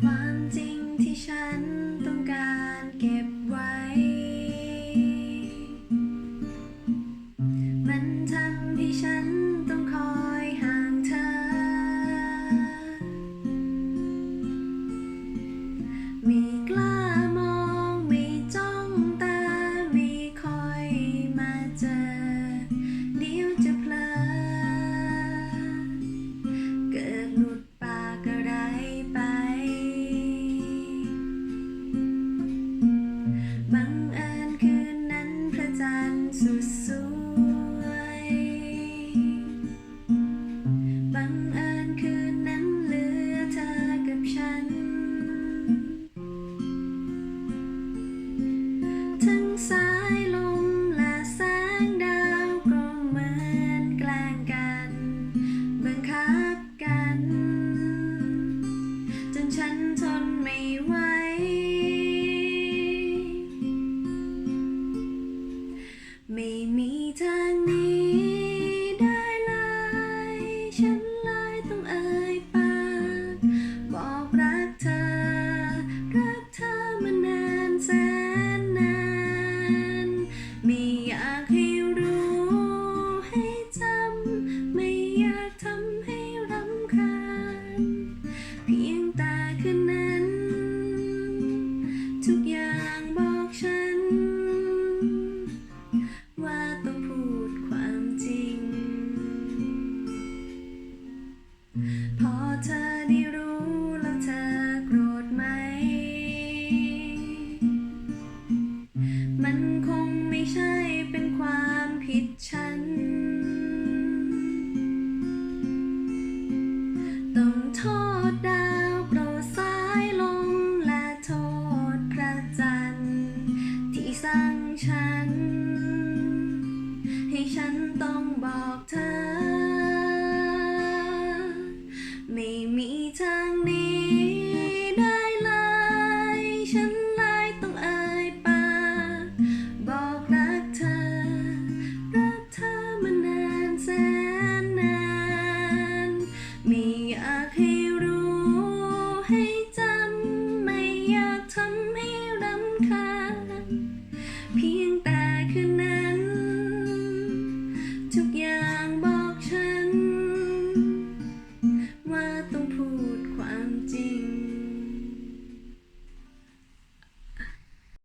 ความจริงที่ฉันต้องการเก็บักกัน จนฉันทนไม่ไหว ไม่มีทางนี้ คงไม่ใช่เป็นความผิดฉัน ต้องโทษดาวโปรสายลมและโทษพระจันทร์ที่สร้งฉัน ให้ฉันต้องบอกเธอ อยากให้รู้ให้จำ ไม่อยากทำให้รำคาญ